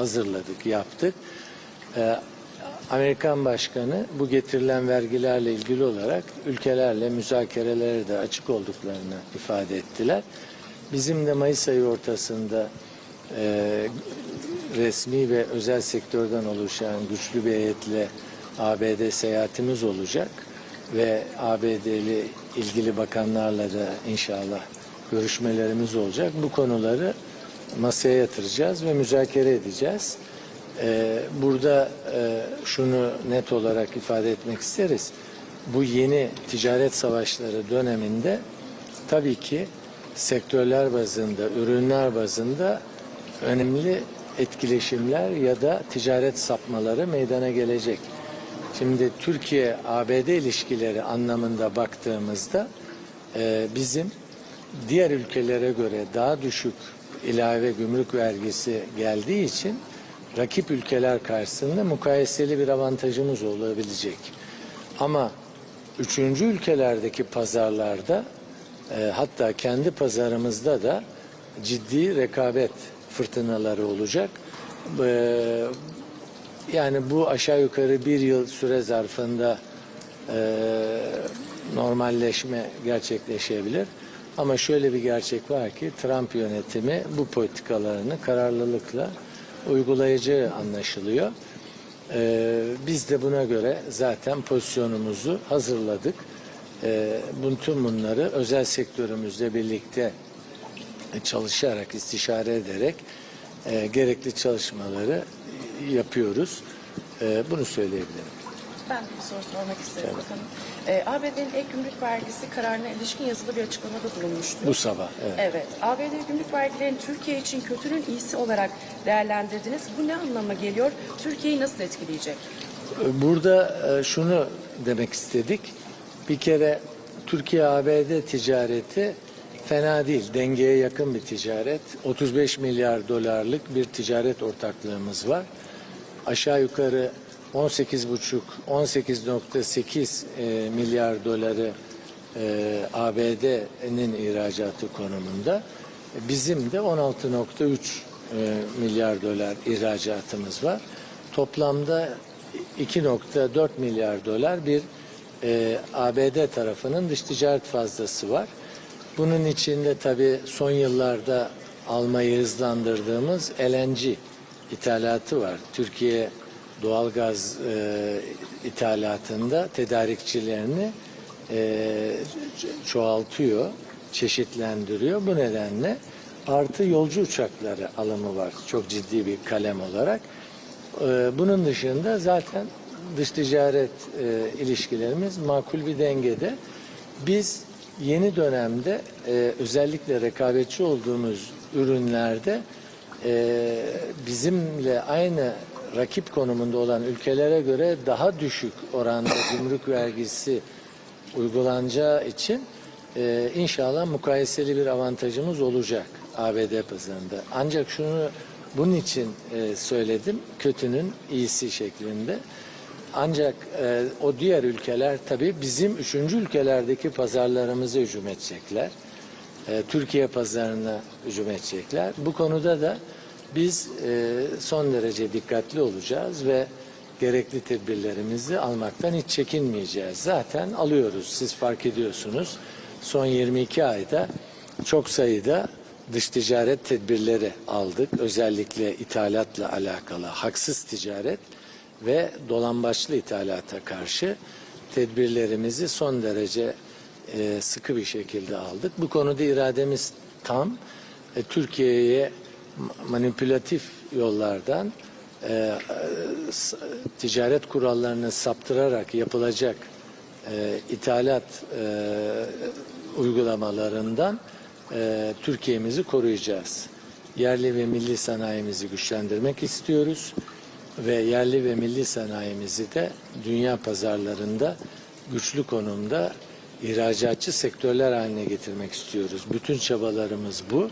hazırladık, yaptık. Ee, Amerikan Başkanı bu getirilen vergilerle ilgili olarak ülkelerle müzakerelere de açık olduklarını ifade ettiler. Bizim de Mayıs ayı ortasında e, resmi ve özel sektörden oluşan güçlü bir heyetle ABD seyahatimiz olacak ve ABD'li ilgili bakanlarla da inşallah görüşmelerimiz olacak. Bu konuları masaya yatıracağız ve müzakere edeceğiz. Ee, burada e, şunu net olarak ifade etmek isteriz. Bu yeni ticaret savaşları döneminde tabii ki sektörler bazında, ürünler bazında önemli etkileşimler ya da ticaret sapmaları meydana gelecek. Şimdi Türkiye-ABD ilişkileri anlamında baktığımızda e, bizim diğer ülkelere göre daha düşük ilave gümrük vergisi geldiği için rakip ülkeler karşısında mukayeseli bir avantajımız olabilecek. Ama üçüncü ülkelerdeki pazarlarda e, hatta kendi pazarımızda da ciddi rekabet fırtınaları olacak. E, yani bu aşağı yukarı bir yıl süre zarfında e, normalleşme gerçekleşebilir. Ama şöyle bir gerçek var ki Trump yönetimi bu politikalarını kararlılıkla uygulayacağı anlaşılıyor. Ee, biz de buna göre zaten pozisyonumuzu hazırladık. Ee, bütün bunları özel sektörümüzle birlikte çalışarak, istişare ederek e, gerekli çalışmaları yapıyoruz. Ee, bunu söyleyebilirim. Ben bir soru sormak isterim bakanım. Ee, ABD'nin ek gümrük vergisi kararına ilişkin yazılı bir açıklamada bulunmuştu. Bu sabah. Evet. Evet. ABD gümrük vergilerini Türkiye için kötünün iyisi olarak değerlendirdiniz. Bu ne anlama geliyor? Türkiye'yi nasıl etkileyecek? Burada e, şunu demek istedik. Bir kere Türkiye-ABD ticareti fena değil. Dengeye yakın bir ticaret. 35 milyar dolarlık bir ticaret ortaklığımız var. Aşağı yukarı 18,5 18.8 e, milyar doları e, ABD'nin ihracatı konumunda. Bizim de 16.3 e, milyar dolar ihracatımız var. Toplamda 2.4 milyar dolar bir ABD tarafının dış ticaret fazlası var. Bunun içinde tabii son yıllarda almayı hızlandırdığımız LNG ithalatı var. Türkiye doğalgaz e, ithalatında tedarikçilerini e, çoğaltıyor, çeşitlendiriyor. Bu nedenle artı yolcu uçakları alımı var çok ciddi bir kalem olarak. E, bunun dışında zaten dış ticaret e, ilişkilerimiz makul bir dengede. Biz yeni dönemde e, özellikle rekabetçi olduğumuz ürünlerde e, bizimle aynı rakip konumunda olan ülkelere göre daha düşük oranda gümrük vergisi uygulanacağı için e, inşallah mukayeseli bir avantajımız olacak ABD pazarında. Ancak şunu bunun için e, söyledim, kötünün iyisi şeklinde. Ancak e, o diğer ülkeler tabii bizim üçüncü ülkelerdeki pazarlarımızı hücum edecekler. E, Türkiye pazarına hücum edecekler. Bu konuda da biz e, son derece dikkatli olacağız ve gerekli tedbirlerimizi almaktan hiç çekinmeyeceğiz. Zaten alıyoruz. Siz fark ediyorsunuz. Son 22 ayda çok sayıda dış ticaret tedbirleri aldık. Özellikle ithalatla alakalı haksız ticaret ve dolambaçlı ithalata karşı tedbirlerimizi son derece e, sıkı bir şekilde aldık. Bu konuda irademiz tam. E, Türkiye'ye manipülatif yollardan e, s- ticaret kurallarını saptırarak yapılacak e, ithalat e, uygulamalarından e, Türkiye'mizi koruyacağız. Yerli ve milli sanayimizi güçlendirmek istiyoruz ve yerli ve milli sanayimizi de dünya pazarlarında güçlü konumda ihracatçı sektörler haline getirmek istiyoruz. Bütün çabalarımız bu.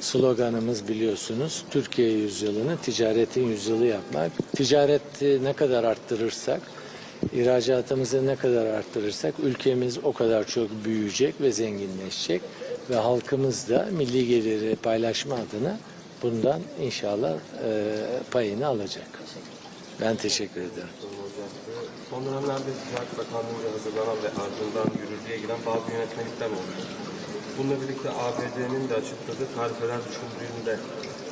Sloganımız biliyorsunuz Türkiye yüzyılını ticaretin yüzyılı yapmak. Ticareti ne kadar arttırırsak, ihracatımızı ne kadar arttırırsak ülkemiz o kadar çok büyüyecek ve zenginleşecek ve halkımız da milli geliri paylaşma adına bundan inşallah e, payını alacak. Ben teşekkür ederim. Son dönemlerde Ticaret Bakanlığı'nca hazırlanan ve ardından yürürlüğe giren bazı yönetmelikler oldu. Bununla birlikte ABD'nin de açıkladığı tarifeler düşündüğünde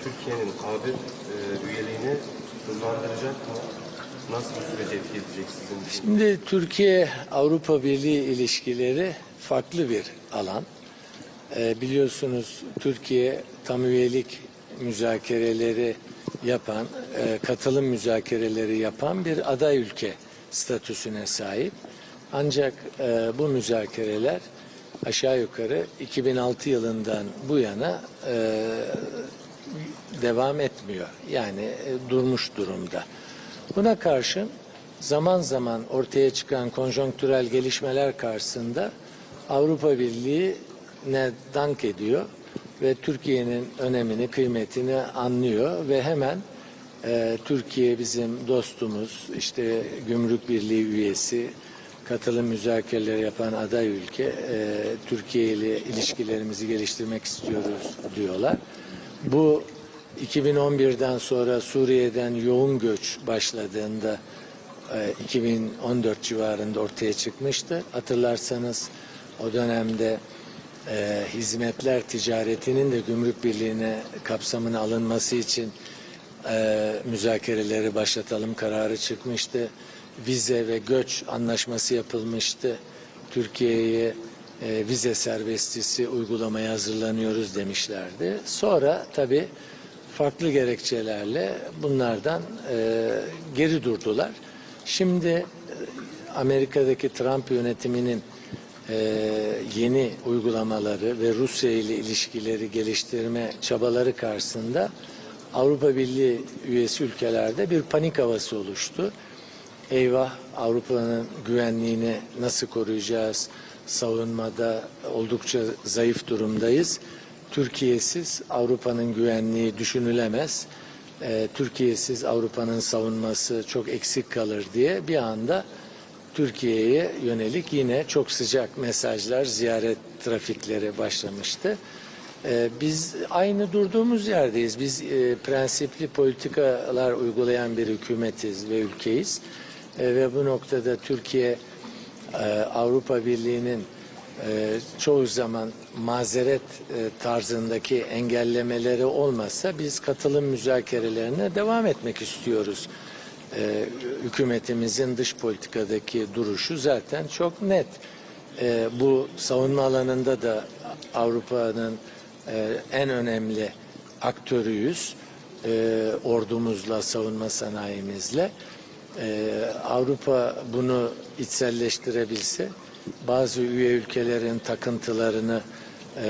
Türkiye'nin AB e, üyeliğini hızlandıracak mı? Nasıl bir süreci etki edecek sizin? Şimdi Türkiye Avrupa Birliği ilişkileri farklı bir alan. Ee, biliyorsunuz Türkiye tam üyelik müzakereleri yapan, e, katılım müzakereleri yapan bir aday ülke statüsüne sahip. Ancak e, bu müzakereler aşağı yukarı 2006 yılından bu yana e, devam etmiyor. Yani e, durmuş durumda. Buna karşın zaman zaman ortaya çıkan konjonktürel gelişmeler karşısında Avrupa Birliği ne dank ediyor ve Türkiye'nin önemini, kıymetini anlıyor ve hemen e, Türkiye bizim dostumuz, işte Gümrük Birliği üyesi, katılım müzakereleri yapan aday ülke, e, Türkiye ile ilişkilerimizi geliştirmek istiyoruz diyorlar. Bu 2011'den sonra Suriye'den yoğun göç başladığında e, 2014 civarında ortaya çıkmıştı. Hatırlarsanız o dönemde e, hizmetler ticaretinin de gümrük birliğine kapsamına alınması için e, müzakereleri başlatalım kararı çıkmıştı. Vize ve göç anlaşması yapılmıştı. Türkiye'ye e, vize serbestisi uygulamaya hazırlanıyoruz demişlerdi. Sonra tabii farklı gerekçelerle bunlardan e, geri durdular. Şimdi e, Amerika'daki Trump yönetiminin e, yeni uygulamaları ve Rusya ile ilişkileri geliştirme çabaları karşısında Avrupa Birliği üyesi ülkelerde bir panik havası oluştu. Eyvah Avrupa'nın güvenliğini nasıl koruyacağız? Savunmada oldukça zayıf durumdayız. Türkiye'siz Avrupa'nın güvenliği düşünülemez. Ee, Türkiye'siz Avrupa'nın savunması çok eksik kalır diye bir anda Türkiye'ye yönelik yine çok sıcak mesajlar, ziyaret trafikleri başlamıştı. Ee, biz aynı durduğumuz yerdeyiz. Biz e, prensipli politikalar uygulayan bir hükümetiz ve ülkeyiz. E, ve bu noktada Türkiye e, Avrupa Birliği'nin e, çoğu zaman mazeret tarzındaki engellemeleri olmasa biz katılım müzakerelerine devam etmek istiyoruz. E, hükümetimizin dış politikadaki duruşu zaten çok net. Bu savunma alanında da Avrupa'nın en önemli aktörüyüz. Ordumuzla, savunma sanayimizle. Ee, Avrupa bunu içselleştirebilse bazı üye ülkelerin takıntılarını e,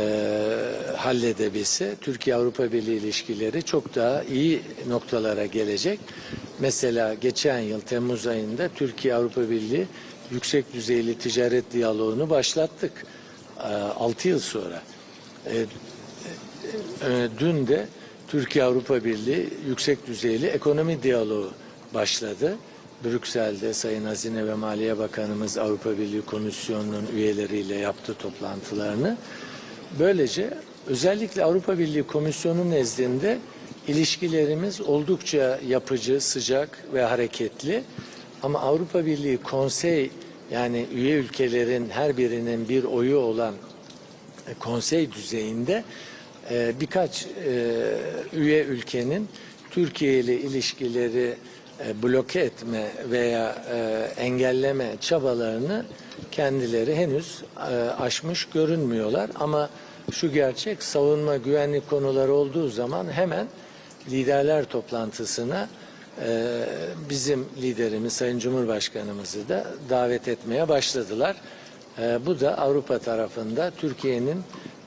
halledebilse Türkiye-Avrupa Birliği ilişkileri çok daha iyi noktalara gelecek. Mesela geçen yıl Temmuz ayında Türkiye-Avrupa Birliği yüksek düzeyli ticaret diyaloğunu başlattık. 6 yıl sonra. E, e, dün de Türkiye-Avrupa Birliği yüksek düzeyli ekonomi diyaloğu başladı. Brüksel'de Sayın Hazine ve Maliye Bakanımız Avrupa Birliği Komisyonu'nun üyeleriyle yaptı toplantılarını. Böylece özellikle Avrupa Birliği Komisyonu nezdinde ilişkilerimiz oldukça yapıcı, sıcak ve hareketli. Ama Avrupa Birliği Konsey yani üye ülkelerin her birinin bir oyu olan e, konsey düzeyinde e, birkaç e, üye ülkenin Türkiye ile ilişkileri bloke etme veya e, engelleme çabalarını kendileri henüz e, aşmış görünmüyorlar ama şu gerçek savunma güvenlik konuları olduğu zaman hemen liderler toplantısına e, bizim liderimiz Sayın Cumhurbaşkanımızı da davet etmeye başladılar. E, bu da Avrupa tarafında Türkiye'nin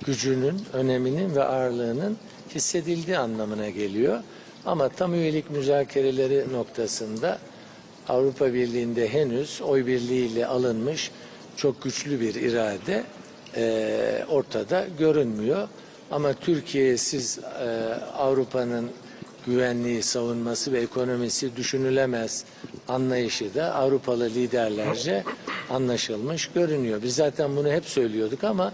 gücünün, öneminin ve ağırlığının hissedildiği anlamına geliyor. Ama tam üyelik müzakereleri noktasında Avrupa Birliği'nde henüz oy birliğiyle alınmış çok güçlü bir irade e, ortada görünmüyor. Ama Türkiye'siz e, Avrupa'nın güvenliği, savunması ve ekonomisi düşünülemez anlayışı da Avrupalı liderlerce anlaşılmış görünüyor. Biz zaten bunu hep söylüyorduk ama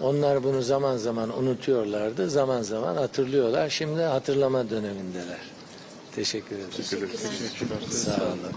Onlar bunu zaman zaman unutuyorlardı, zaman zaman hatırlıyorlar. Şimdi hatırlama dönemindeler. Teşekkür ederim. Teşekkür ederim. Sağ olun.